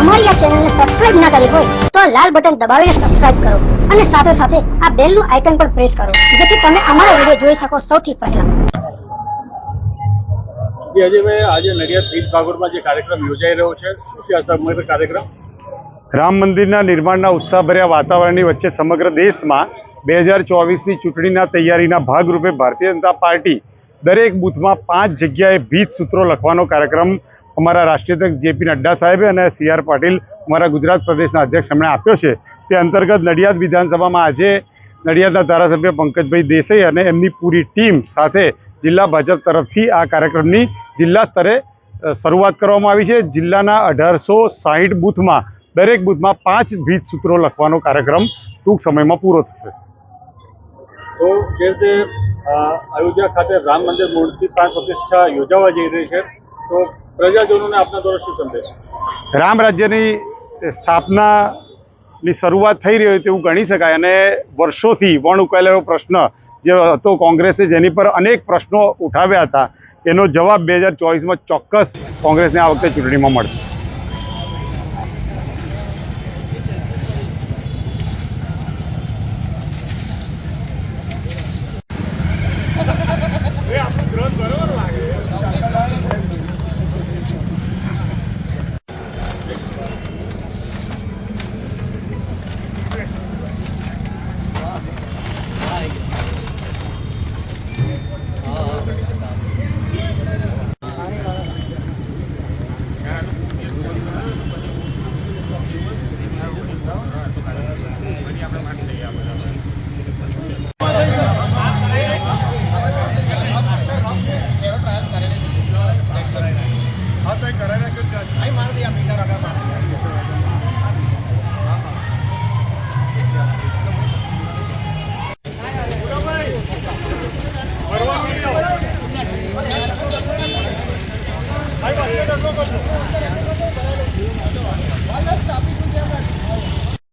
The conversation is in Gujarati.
અમારી આ ચેનલને સબસ્ક્રાઇબ ના કરી હોય તો આ લાલ બટન દબાવીને સબસ્ક્રાઇબ કરો અને સાથે સાથે આ બેલનું આઇકન પણ પ્રેસ કરો જેથી તમે અમારા વીડિયો જોઈ શકો સૌથી પહેલા. જી અજયભાઈ આજે નડિયાદ ભીત ભાગોળમાં જે કાર્યક્રમ યોજાઈ રહ્યો છે શું છે આ સમગ્ર કાર્યક્રમ? રામ મંદિરના નિર્માણના ઉત્સાહભર્યા વાતાવરણની વચ્ચે સમગ્ર દેશમાં બે હજાર ચોવીસની ચૂંટણીના તૈયારીના ભાગરૂપે ભારતીય જનતા પાર્ટી દરેક બૂથમાં પાંચ જગ્યાએ ભીત સૂત્રો લખવાનો કાર્યક્રમ અમારા રાષ્ટ્રીય અધ્યક્ષ જેપી નડ્ડા સાહેબે અને સી આર પાટીલ અમારા ગુજરાત પ્રદેશના અધ્યક્ષ એમણે આપ્યો છે. તે અંતર્ગત નડિયાદ વિધાનસભામાં આજે નડિયાદના ધારાસભ્ય પંકજભાઈ દેસાઈ અને એમની પૂરી ટીમ સાથે જિલ્લા ભાજપ તરફથી આ કાર્યક્રમની જિલ્લા સ્તરે શરૂઆત કરવામાં આવી છે. જિલ્લાના અઢારસો સાહીઠ બૂથમાં, દરેક બૂથમાં પાંચ ભીત સૂત્રો લખવાનો કાર્યક્રમ ટૂંક સમયમાં પૂરો થશે. તો જે રીતે અયોધ્યા ખાતે રામ મંદિર મૂર્તિ પ્રતિષ્ઠા યોજાવા જઈ રહી છે, તો પ્રજાજનોને આપના દ્વારા શું સંદેશ? રામ રાજ્યની સ્થાપનાની શરૂઆત થઈ રહી હોય તેવું ગણી શકાય અને વર્ષોથી વણ ઉકેલેલો પ્રશ્ન જે હતો કોંગ્રેસે જેની પર અનેક પ્રશ્નો ઉઠાવ્યા હતા, એનો જવાબ બે હજાર ચોવીસમાં ચોક્કસ કોંગ્રેસને આ વખતે ચૂંટણીમાં મળશે. Hay más días picar acá,